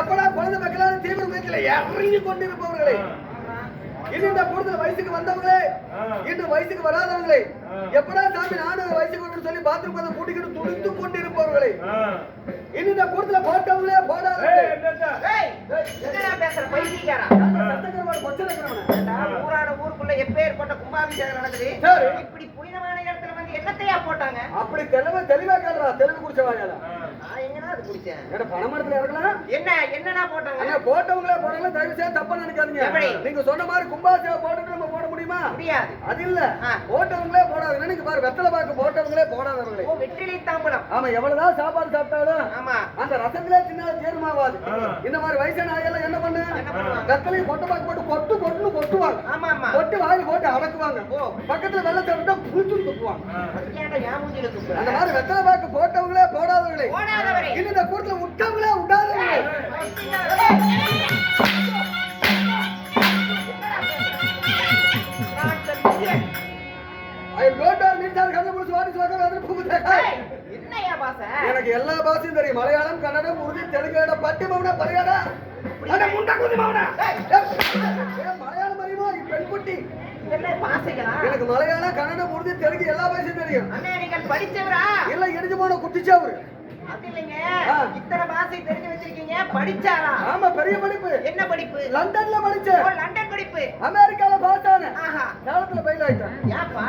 எப்படா குழந்தை மக்களான தீவிர முயற்சியில இறங்கி கொண்டிருப்பவர்களே. இன்னும் இந்த கூடுதல் வயசுக்கு வந்தவங்களே இன்னும் வயசுக்கு வராதவங்களே எப்படா சாமி நானும் வயசுக்கு வரணும்னு சொல்லி பாத்ரூம் கதை பூட்டிக்கிட்டு துடித்து கொண்டிருப்பவர்களே. இன்னும் இந்த கூடுதல போட்டவங்களே போடாதவங்களே ஊராட ஊருக்குள்ள எப்பேற்பட்ட கும்பாபிஷேகம் நடக்குது. இப்படி புனிதமான இடத்துல வந்து என்னத்தையா போட்டாங்க? அப்படி தெளிவா தெளிவா கேளுடா தெளிவு குடிச்ச வாயால. நான் எங்கடா அது குடிச்சேன்? ஏன்னா பணமரத்துல இறங்கலாம்? என்ன என்னடா போட்டாங்க? அண்ணா போட்டவங்களே போடல தயவு செய்து தப்பா நினைக்காதீங்க? நீங்க சொன்ன மாதிரி கும்பாசேவை போட்டுட்டு நம்ம போட முடியுமா? முடியாது. அது இல்ல. போட்டவங்களே போடாதுங்க. நீங்க பாரு வெத்தலை பாக்கு போட்டவங்களே போடாதவங்களே ஓ வெற்றிலை தாம்பலம். ஆமா எவ்வளவுதான் சாப்பாடு சாப்பிட்டாலும் ஆமா. அந்த ரசங்களே தின்னா தீர்மாவாது இந்த மாதிரி வயசான ஆயெல்லாம் என்ன பண்ணு? வெத்தலையும் கொட்டை பாக்கு போட்டு கொட்டு கொட்டுன்னு கொட்டுவாங்க. ஆமா ஆமா. கொட்டு வாயில் போட்டு அடக்குவாங்க. ஓ. பக்கத்துல வெள்ளத்தை விட்டா புளிச்சு துப்புவாங்க? அந்த மாதிரி வெத்தலை பாக்கு போட்டவங்களே போடாதவங்களே போடாதவரே. இன்னும் இந்த கூட்டத்துல விட்டவங்களே விடாதவங்களே எனக்கு எல்லா பாஷையும் தெரியும். மலையாளம் கன்னடம் உருது தெலுங்கு பட்டி மவுன பரியாடா மலையாளம் அறியுமோ பெண்குட்டி. எனக்கு மலையாளம் கன்னடம் உருது தெலுங்கு எல்லா பாஷையும் தெரியும். இல்ல இடிஞ்சு போன குட்டிச்சாவரு. இல்லைங்க. இத்தனை தெரிஞ்சு வச்சிருக்கீங்க. படிச்சாரா? ஆமா பெரிய படிப்பு. என்ன படிப்பு? லண்டன்ல படிச்சேன். லண்டன் படிப்பு. அமெரிக்கால பாத்தானே ஆஹா. காலத்துல பயில ஆயிட்டேன். ஏப்பா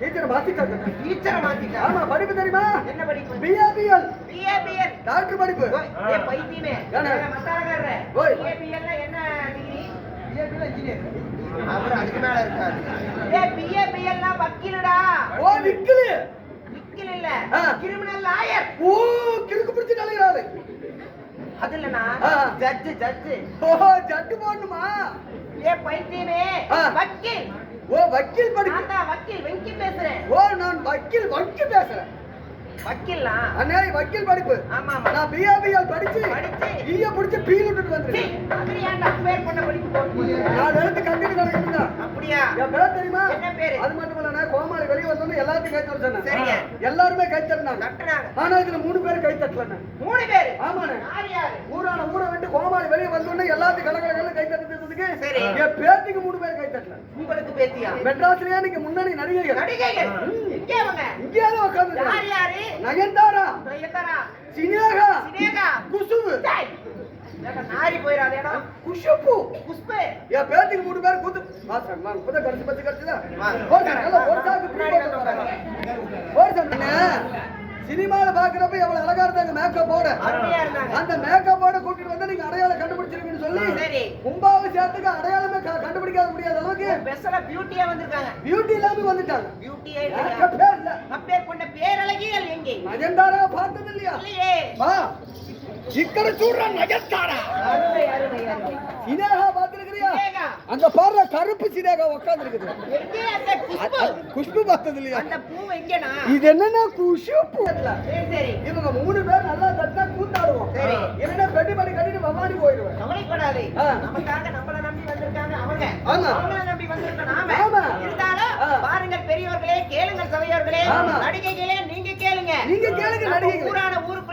டீச்சர் மாத்திட்டாங்க. டீச்சரை ஆமா படிப்பு தெரியுமா? என்ன படிப்பு? பிஏபிஎல் பிஏபிஎல் டாக்டர் படிப்பு. ஏ பைத்தியமே? மத்தாரக்காரரே ஓய். பிஏபிஎல்ல என்ன டிகிரி பிஏபிஎல் இன்ஜினியர் அவர் அதுக்கு மேல இருக்காரு. ஏ பிஏபிஎல்னா வக்கீலுடா. ஓ நிக்கலு வக்கீல் இல்ல. Criminal lawyer. ஓ பிடிச்சு கலைகிறாரு அது இல்லனா. Judge judge. ஓ ஜட்டு போடணுமா? ஏ பைத்தியமே. வக்கீல். ஓ வக்கீல் நான் தான் வக்கீல் வெங்கி பேசுறேன். ஓ நான் வக்கீல் வக்கீல் பேசுறேன். வக்கீல்னா அண்ணே வக்கீல் படிப்பு. ஆமா நான் பிஏபிஎல் படிச்சு படிச்சு. ஈய பிடிச்சு பீல் விட்டுட்டு ஏன்டா அப்பேர் பண்ண படிப்பு போட்டு? நான் எடுத்து கண்டிட்டு நடக்கிறதா அப்படியா என் பேர் தெரியுமா? அது மட்டும் இல்ல நான் கோமாளி வெளிய வந்தோன்னு எல்லாத்தையும் கை தட்ட சொன்னேன். சரிங்க. எல்லாருமே கை தட்டினாங்க. கட்டுனாங்க ஆனா இதுல மூணு பேர் கை மூணு பேரு? ஆமாண்ணே. ஊரான ஊரை விட்டு கோமாளி வெளிய வந்தோடனே எல்லாத்தையும் கலகலகல கை தட்டுறதுக்கு. என் பேத்திக்கு மூணு பேர் கை தட்டல. உங்களுக்கு பேத்தியா? மெட்ராஸ்லயே நீங்க நடிகைகள். நடிகைகள். உட்காந்து யாரு நயன்தாரா? எத்தரா சினேகா? சினேகா. குசுவு? நாரி குஷுப்பு. பேத்திக்கு மூணு பேர் கூத்து. கடிச்சு கடிச்சுதா சினிமால பாக்குறப்ப எவ்வளவு அழகா இருந்தாங்க மேக்கப் போட அருமையா இருந்தாங்க. அந்த மேக்கப் போட கூட்டிட்டு வந்து நீங்க அடையாளம் கண்டுபிடிச்சிருக்கீங்கன்னு சொல்லி சரி. கும்பாபிஷேகத்துக்கு அடையாளமே கண்டுபிடிக்காத முடியாத அளவுக்கு பெஸ்டா பியூட்டியா வந்திருக்காங்க. பியூட்டி இல்லாம வந்துட்டாங்க. பியூட்டியே இல்ல. அப்பேர் கொண்ட பேரழகிகள் எங்கே? நயன்தாரா பார்த்தது இல்லையா. இல்லையே வா ఇక్కడ చూడరా నగస్తారా அருமை அருமை அருமை சினேகா பார்த்திருக்கிறியா சினேகா. அங்க பாரு கருப்பு சினேகா உட்கார்ந்து இருக்குது எங்கே அந்த குஷ்பு குஷ்பு பார்த்தது இல்லையா அந்த பூ எங்கேனா இது என்னன்னா குஷ்பு இல்ல. சரி சரி இவங்க மூணு பேர் நல்லா தட்டினா கூத்தாடுவோம் சரி. இல்லைன்னா பெட்டி பண்ணி கட்டிட்டு பவானி போயிடுவேன் கவலைப்படாதே ஆ. நமக்காக நம்மள நம்பி வந்திருக்காங்க அவங்க ஆமா. அவங்கள நம்பி வந்திருக்க நாம ஆமா. இருந்தாலும் ஆ. பாருங்கள் பெரியவர்களே கேளுங்கள் சபையோர்களே ஆமா. நடிகைகளே நீங்க கேளுங்க நீங்க கேளுங்க நம்ம நடிகைகள். ஊரான ஊருக்குள்ள ஆமா.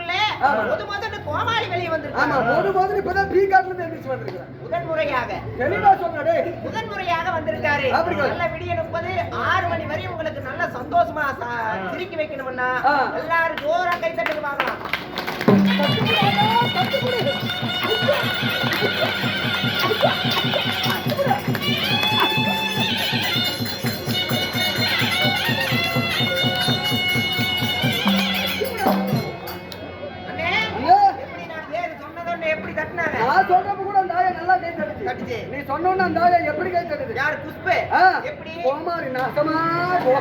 முத முதல்ல கோமாளி வெளியே ஆமா வந்திருக்காங்க போது போது இப்பதான் பீ காட்டுல இருந்து எந்திரிச்சு வந்திருக்கிறேன் முதன் முறையாக தெளிவா முதன் முறையாக வந்திருக்காரு? நல்ல விடிய முப்பது ஆறு மணி வரை உங்களுக்கு நல்ல சந்தோஷமா சிரிக்க வைக்கணும்னா. எல்லாரும் ஜோரா கை தட்டு அண்ணே நான் சொல்றப்ப கூட அந்த ஆயா நல்லா கை தட்டுச்சு. நீ சொன்னோன்னு அந்த ஆயா எப்படி கை தட்டுது? யார் புஷ்பு? எப்படி? கோமாரி நாசமா போக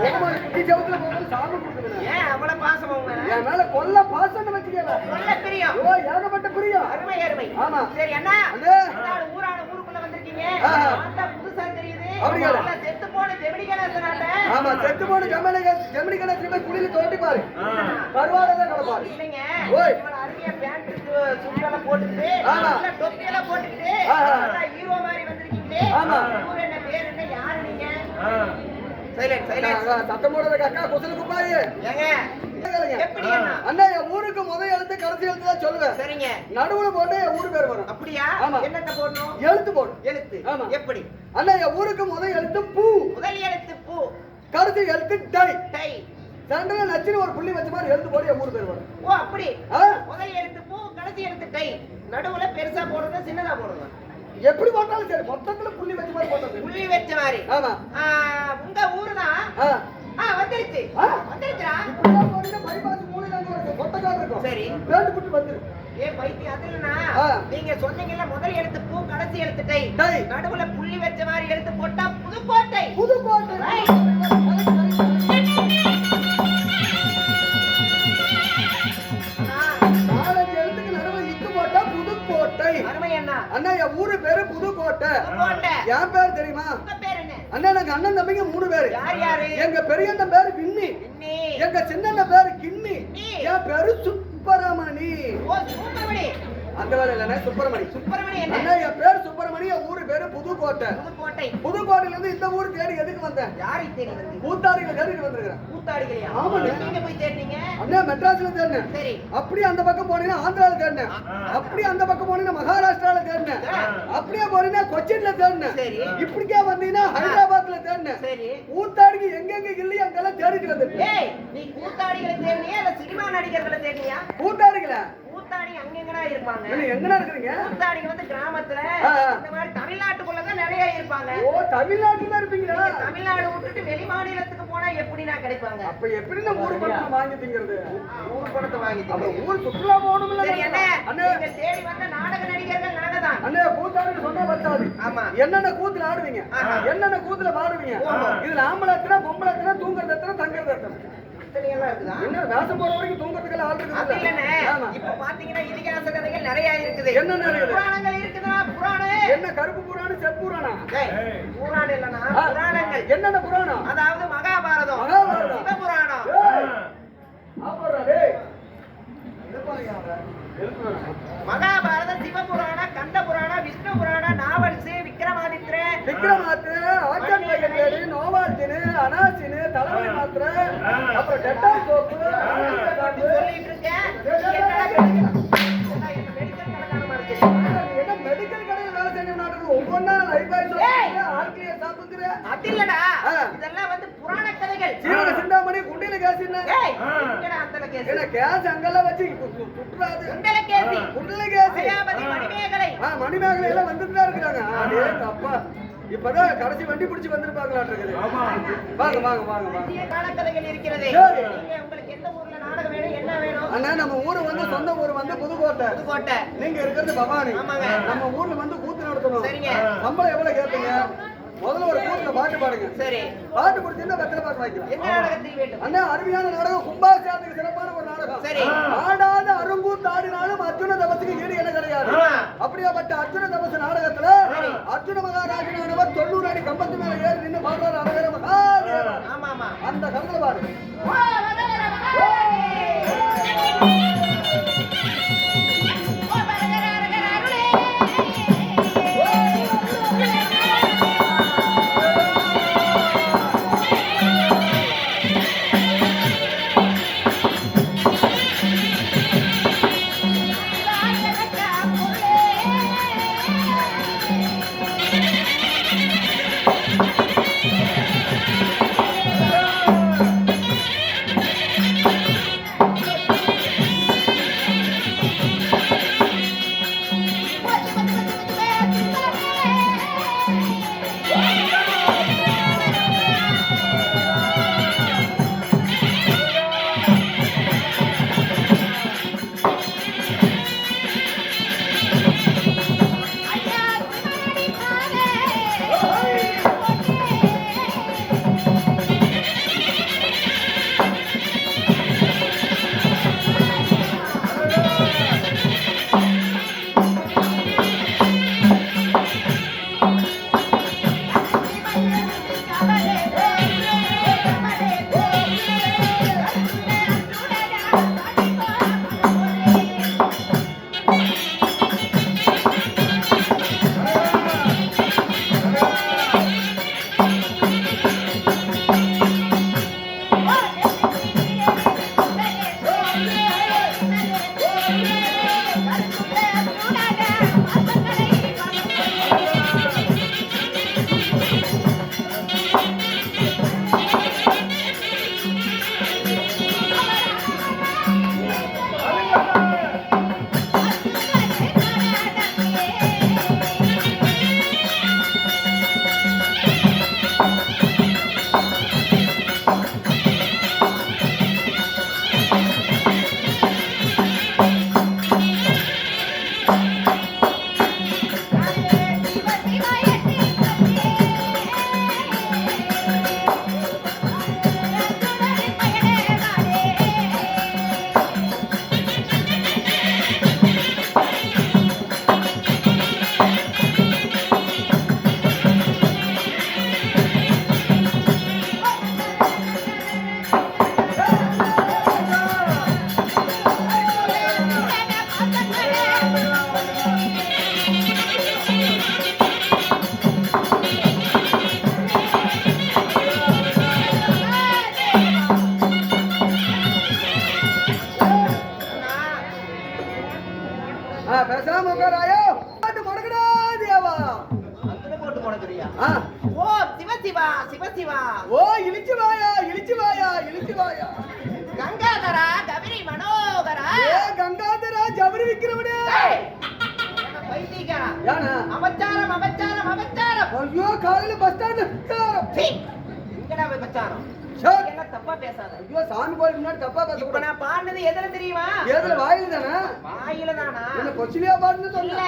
கோமாரி குட்டி செவத்துல போகும்போது சாமி கொடுக்குது. ஏன் அவ்வளவு பாசம் அவங்க என் மேல கொல்ல பாசம் வச்சுக்கல பிரியம். ஓ ஏகப்பட்ட பிரியம். அருமை அருமை. ஆமா. சரி அண்ணா ஊரான ஊருக்குள்ள வந்திருக்கீங்க. புதுசா தெரியுது. செத்து போன ஜெமினி கணேசனாட்ட. ஆமா செத்து போன ஜெமினி கணேசன் போய் குளியில தோண்டி பாரு. கருவாடதான் கிடப்பாரு இல்லைங்க. ஓய். இவ்வளவு அருமையா பேண்ட் சுற்றெல்லாம் போட்டுக்கிட்டு ஆமா. நல்லா தொப்பியெல்லாம் போட்டுக்கிட்டு ஆஹா. நல்லா ஹீரோ மாதிரி வந்திருக்கீங்களே. ஆமா. ஊர் என்ன பேர் என்ன யாரு நீங்க? சைலண்ட் சைலண்ட் சத்தம் போடுறதுக்கு அக்கா குசல குப்பாயி. ஏங்க. எப்படி அண்ணா? அண்ணா என் ஊருக்கு முதல் எழுத்து கடைசி எழுத்து தான் சொல்லுவேன். சரிங்க. நடுவுல போட்டு என் ஊரு பேர் வரும் அப்படியா? ஆமா. என்னத்த போடணும்? எழுத்து போடும் எழுத்து. ஆமா. எப்படி? அண்ணா என் ஊருக்கு முதல் எழுத்து பூ. முதல் எழுத்து பூ. கடைசி எழுத்து டை. டை. சென்டர்ல நச்சுன்னு ஒரு புள்ளி வச்ச மாதிரி எழுத்து போட்டு என் ஊரு பேர் வரும் ஓ அப்படி? முதல் எழுத்து பூ கடைசி எழுத்து டை நடுவுல பெருசா போடுறது சின்னதா போடுறது எப்படி போட்டாலும் சரி மொத்தத்துல புள்ளி வச்ச மாதிரி போட்டது புள்ளி வச்ச மாதிரி ஆமா உங்க ஊரு தான் வந்துருச்சு ஆ. வந்துருச்சுடா இப்படிதான் மூணு தாங்க இருக்கும். கொட்டைக்கால் இருக்கும். சரி. பேண்ட் புட்டு வந்துரு. ஏ பைத்தியம் அது இல்லைண்ணா ஆ. நீங்க சொன்னீங்கல்ல முதல் எழுத்து பூ கடைசி எழுத்து டை டை. நடுவுல புள்ளி வச்ச மாதிரி எழுத்து போட்டா புதுக்கோட்டை புதுக்கோட்டை. அண்ணன் தம்பிங்க மூணு பேரு. எங்க பெரியண்ணன் பேரு விண்ணி எங்க சின்னண்ணன் பேரு கிண்ணி. என் பேரு சுப்பரமணி. ஓ சூப்பர்மணி. அந்த வேலை இல்லைண்ணே சுப்பரமணி. சுப்பிரமணி என் பேரு சுப்பரமணி என் ஊரு பேரு புதுக்கோட்டை. புதுக்கோட்டை. புதுக்கோட்டையில இருந்து இந்த ஊர் தேடி எதுக்கு வந்தேன் யாரை தேடி வந்து கூத்தாடியில தேடிட்டு வந்திருக்கிறேன். கூத்தாடிகளையா ஆமாண்ணே. நீங்க போய் தேடினீங்க? அண்ணா மெட்ராஸ்ல தேடினேன். சரி. அப்படியே அந்த பக்கம் போனீங்கன்னா ஆந்திரால தேடினேன். அப்படியே அந்த பக்கம் போனீங்கன்னா மகாராஷ்டிரால தேடினேன். அப்படியே போனீங்கன்னா கொச்சின்ல தேடினேன். சரி. இப்படிக்கே வந்தீங்கன்னா ஹைதராபாத்ல தேடினேன். சரி. கூத்தாடிக்கு எங்கெங்க இல்லையோ அங்கெல்லாம் தேடிட்டு வந்துட்டேன். ஏய் நீ கூத்தாடிகளை தேடினியா இல்ல சினிமா நடிகர்களை தேடினியா? கூத்தாடிகள கூத்தாடி அங்கெங்கடா இருப்பாங்க? நீங்க எங்கடா இருக்கிறீங்க? கூத்தாடிங்க வந்து கிராமத்துல. இந்த மாதிரி தமிழ்நாட்டுக்குள்ள தான் நிறைய இருப்பாங்க. ஓ தமிழ்நாட்டுல தான் இருப்பீங்களா தமிழ்நாடு விட்டுட்டு வெளி மாநிலத்துக்கு போனா எப்படினா கிடைப்பாங்க? அப்ப எப்படி நான் ஊர் பணத்தை வாங்கி திங்கிறது? ஊர் பணத்தை வாங்கி அப்ப. ஊர் சுற்றுலா போகணும்ல நீங்க தேடி வந்த நாடக நடிகர்கள் நாங்க தான் அண்ணே கூத்தாடின்னு சொன்னா பத்தாது. ஆமா. என்னென்ன கூத்துல ஆடுவீங்க? ஆஹா. என்னென்ன கூத்துல பாடுவீங்க. இதுல ஆம்பளை எத்தனை பொம்பளை எத்தனை தூங்குறது எத்தனை தங்குறது எத்தனை இத்தனை எல்லாம் இருக்குதா? என்ன வேஷம் போற வரைக்கும் தூங்குறதுக்கெல்லாம் ஆள் அது இருக்குது இல்லண்ணே. ஆமா. இப்ப பாத்தீங்கன்னா இதிகாச கதைகள் நிறைய இருக்குது? புராணங்கள் இருக்குதா? புராணம். என்ன கருப்பு புராணம் ஏய், புராணம் இல்லனா. புராணங்கள். என்னென்ன புராணம்? அதாவது. சிவபுராணம். டேய். மகாபாரதம் சிவபுராணம். அனாசினு மாத்திரை அப்புறம் சோப்பு சொல்லிட்டு இருக்கேன் என்னடா மெடிக்கல் கடையில் வேலை செஞ்ச நாட்டுக்கு ஒவ்வொன்னா லைஃப். சொல்லுங்க ஆட்களிய அது இல்லடா. இதெல்லாம் வந்து புராண கதைகள். சீவக சிந்தாமணி குண்டில கேசின்னு ஏய் எங்கடா அந்த கேஸ்? என்ன கேஸ் அங்கெல்லாம் வச்சு குட்டுறாது. குண்டல கேசி. குண்டில கேசி. மகாபதி மணிமேகலை. எல்லாம் வந்துட்டு தான் இருக்கிறாங்க அதே தப்பா. இப்பதான் கடைசி வண்டி பிடிச்சி வந்திருப்பாங்களாட்டு இருக்குது வாங்க வாங்க வாங்க இருக்கிறது. சரி. நீங்க உங்களுக்கு எந்த ஊர்ல நாடகம் வேணும் என்ன வேணும்? அண்ணா நம்ம ஊரு வந்து சொந்த ஊர் வந்து புதுக்கோட்டை. புதுக்கோட்டை. நீங்க இருக்கிறது பவானி. ஆமாங்க. நம்ம ஊர்ல வந்து கூத்து நடத்தணும். சரிங்க. சம்பளம் எவ்வளவு கேட்பீங்க முதல்ல ஒரு கூத்துல பாட்டு பாடுங்க. சரி. பாட்டு கொடுத்தீங்கன்னா வெத்தலை பாட்டு வாங்கிக்கலாம் என்ன நாடகத்தில் வேண்டும் அண்ணா அருமையான நாடகம். கும்பாபிஷேகத்துக்கு சிறப்பான ஒரு நாடகம். சரி. ஆடாத அருங்கூத்தாடினாலும் அர்ஜுன தபசுக்கு ஈடு என்ன கிடையாது. அப்படியாப்பட்ட அர்ஜுன தபசு நாடகத்துல. அர்ஜுன மகாராஜனானவர் தொண்ணூறு அடி கம்பத்து மேல ஏறி நின்று பாடுறாரு ஆமா ஆமா அந்த கருத்துல பாடு. ஓ, பேசாம உட்காராயோ? பாட்டு முடக்கடா தேவா. போட்டு கொடுக்குறியா? ஆ, ஓ சிவசிவா சிவசிவா ஓ இழிச்சு வாயா இழிச்சு வாயா இழிச்சு வாயா. கங்காதரா கவிரி மனோகரா. ஏ கங்காதரா ஜபரி என்ன பைத்தியக்காரா? ஏனா அபச்சாரம் அபச்சாரம் அபச்சாரம். ஐயோ காலையில பஸ் ஸ்டாண்ட்ல சீ, எங்கடா போய் பச்சாரம்? தப்பா பேசாத. ஐயோ சாமி கோயிலுக்கு முன்னாடி தப்பா இப்ப பேசக்கூடாது நான் பாடுனது எதுல தெரியுமா? ஏதுல வாயில தானே? வாயில தானா? என்ன கொச்சிலியா இல்ல சொல்ல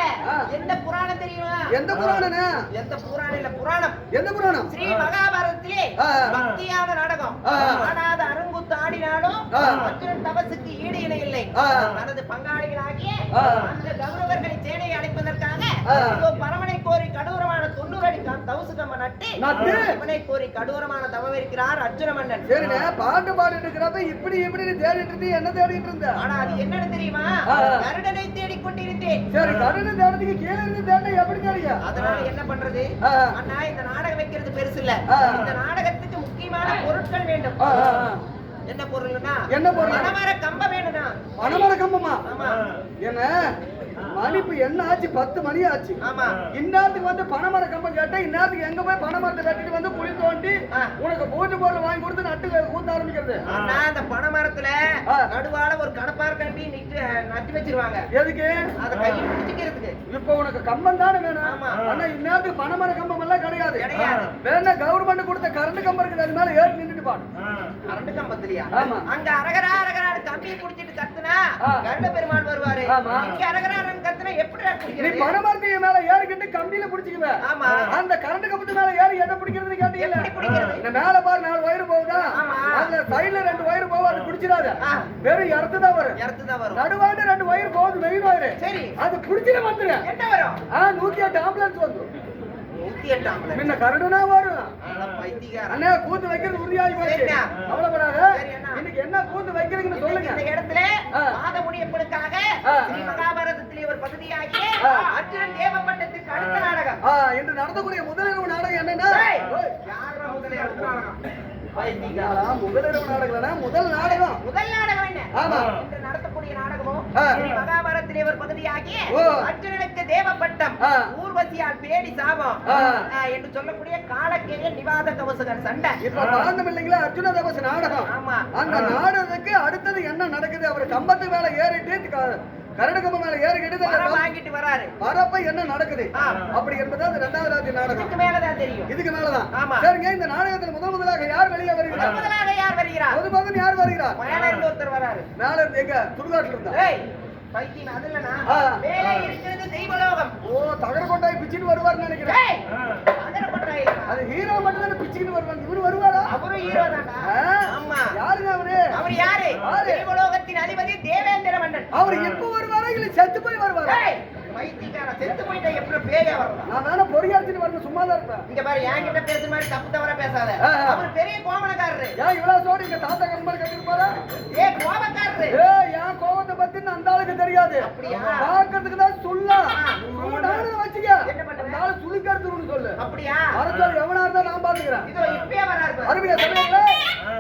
எந்த புராணம் தெரியுமா? எந்த புராணனே எந்த புராணம் இல்ல புராணம். எந்த புராணம்? ஸ்ரீ மகாபாரதத்திலே. பக்தியான நாடகம். ஆனாத அருங்குத்து ஆடினாலும். அர்ஜுனன் தபசுக்கு ஈடு இணை இல்லை. தனது பங்காளிகளாகிய. அந்த கௌரவர்களை சேனை அழைப்பதற்காக பரமனை கோரி கடூரமான நட்டு கோரி கடூரமான தவம் இருக்கிறார் அர்ஜுன மன்னன். பாட்டு பாடிட்டு இருக்கிறப்ப இப்படி இப்படி நீ தேடிட்டு இருந்து என்ன தேடிட்டு இருந்த? ஆனா அது என்னன்னு தெரியுமா. கருடனை தேடிக் கொண்டிருந்தேன். சரி தேடத்துக்கு கீழே இருந்து தேட எப்படி தேடியா அதனால என்ன பண்றது. அண்ணா இந்த நாடகம் வைக்கிறது பெருசு இல்ல. இந்த நாடகத்துக்கு முக்கியமான பொருட்கள் வேண்டும். என்ன பொருள்னா என்ன பொருள்? மணமர கம்ப வேணும்னா. பணமர கம்பமா? ஆமா. என்ன இப்ப என்ன ஆச்சு? பத்து மணி ஆச்சு. ஆமா. இந்நேரத்துக்கு வந்து பணமர கம்பம் கேட்டா இந்நேரத்துக்கு எங்க போய் பணமரத்தை வெட்டிட்டு வந்து குழி தோண்டி. உனக்கு பூஜை பொருள் வாங்கி கொடுத்து நட்டு ஊத்த ஆரம்பிக்கிறது அண்ணா அந்த பனைமரத்துல ஆ. நடுவால ஒரு கடப்பார் கட்டி நிட்டு நட்டு வச்சிருவாங்க எதுக்கு அத கையில் பிடிச்சிக்கிறதுக்கு இப்ப உனக்கு கம்பம் தானே வேணும் ஆமா. ஆனா இந்நேரத்துக்கு பணமர கம்பம் எல்லாம் கிடையாது கிடையாது. வேணா கவர்மெண்ட் கொடுத்த கரண்ட் கம்பம் இருக்குது அது மேல ஏறி நின்னுட்டு பாடு கரண்ட் கம்பத்திலியா ஆமா. அங்க அரகரா அரகரான்னு கம்பியை புடிச்சிட்டு கத்துனா. கருட பெருமாள் வருவாரு. இங்க அரகரான்னு கத்துனா எப்படி நீ குடிக்கிறது பணமரத்துக்கு மேல ஏறிக்கிட்டு கம்பியில பிடிச்சிக்குவ ஆமா. அந்த கரண்ட் கம்பத்து மேல ஏறி என்ன பிடிக்கிறதுன்னு கேட்டீங்கல்ல எப்படி பிடிக்கிறது? இந்த மேல பாரு நாலு வயிறு போகுதா. அதுல சைடுல ரெண்டு வயிறு போகும் அது பிடிச்சிடாத. ஆ. வெறும் இடத்து தான் வரும். இடத்து தான் வரும். நடுவாண்டு ரெண்டு வயிறு போகுது மெயின் வயிறு சரி. அது பிடிச்சிட வந்துரு. என்ன வரும்? ஆ நூத்தி எட்டு ஆம்புலன்ஸ் வந்து. நூத்தி எட்டு ஆம்பளை முன்ன கரடுனா வரும். பைத்தியக்காரன். அண்ணா கூத்து வைக்கிறது உறுதியாகி போச்சு. கவலைப்படாத. இன்னைக்கு என்ன கூத்து வைக்கிறீங்கன்னு சொல்லுங்க. இந்த இடத்துல. மாதமுனியப்பனுக்காக. ஸ்ரீ மகாபாரதத்திலே ஒரு பகுதியாகிய ஆ. அர்ஜுனன் தேவப்பட்டத்துக்கு நாடகம். இன்று நடத்தக்கூடிய முதலிரவு நாடகம் என்னன்னா? நாடகம்? முதலிரவு நாடகம்னா முதல் நாடகம். முதல் நாடகம் என்ன? ஆமா. இன்று நடத்தக்கூடிய நாடகமும் மகாபாரதத்திலே ஒரு பகுதியாகிய ஓ. அர்ஜுனனுக்கு தேவப்பட்டம். ஊர்வசியால் பேடி சாபம். என்று சொல்லக்கூடிய காலக்கேய நிவாத கவசகர் சண்டை. இப்ப பாந்தம் இல்லைங்களா? அர்ஜுன தபசு நாடகம். ஆமா. அந்த நாடகத்துக்கு அடுத்தது என்ன நடக்குது? அவர் கம்பத்து மேல ஏறிட்டு க- கரடு கம்பம் மேல வரம் கம்- வாங்கிட்டு வராரு. வரப்ப என்ன நடக்குது. அப்படி என்பது அந்த ரெண்டாவது ராத்திரி நாடகம். இதுக்கு மேலதான் தெரியும். இதுக்கு மேலதான். சரிங்க இந்த நாடகத்தில் முதல் முதலாக யார் வெளியே முதல் வருகிறார் முதலாக யார் வருகிறார்? பகுதி யார் வருகிறார்? மேல இருந்து ஒருத்தர் வராரு. மேல இருந்து எங்க? துடுகாட்டுல இருந்தா பைத்தியம் அது இல்லனா ஆ. மேலே இருக்கிறது தெய்வலோகம். ஓ தகர கொண்டாய் பிச்சுட்டு வருவார்னு நினைக்கிறேன். கொட்டாய் அது ஹீரோ மட்டும் தானே வருவாங்க. இவரு வருவாரா? அவரும் ஹீரோ? ஆமா. யாருங்க அவரு? அவர் யாரு? தெய்வலோகத்தின் அதிபதி தேவேந்திர மன்னன். அவர் எப்ப வருவாரா இல்ல செத்து போய் வருவாரா? வரணும் சும்மா தான் இருப்பேன் இங்க பாரு என்கிட்ட பேசுற மாதிரி தப்பு தவறா பேசாத ஆ, ஆ. அவர் பெரிய கோமணக்காரரு ஏன் இவ்வளவு சோடி இங்க தாத்தா கம்பல் கட்டிருப்பாரா ஏ கோபக்காரரு ஏ என் கோவத்தை பத்தி அந்த ஆளுக்கு தெரியாது அப்படியா? பாக்கிறதுக்கு தான் சொல்லா. வச்சுக்க? அந்த ஆளு சொல்லு அப்படியா அரசர் எவனா இருந்தா நான் பாத்துக்கிறேன். அருமையா சமயங்களே ஆ.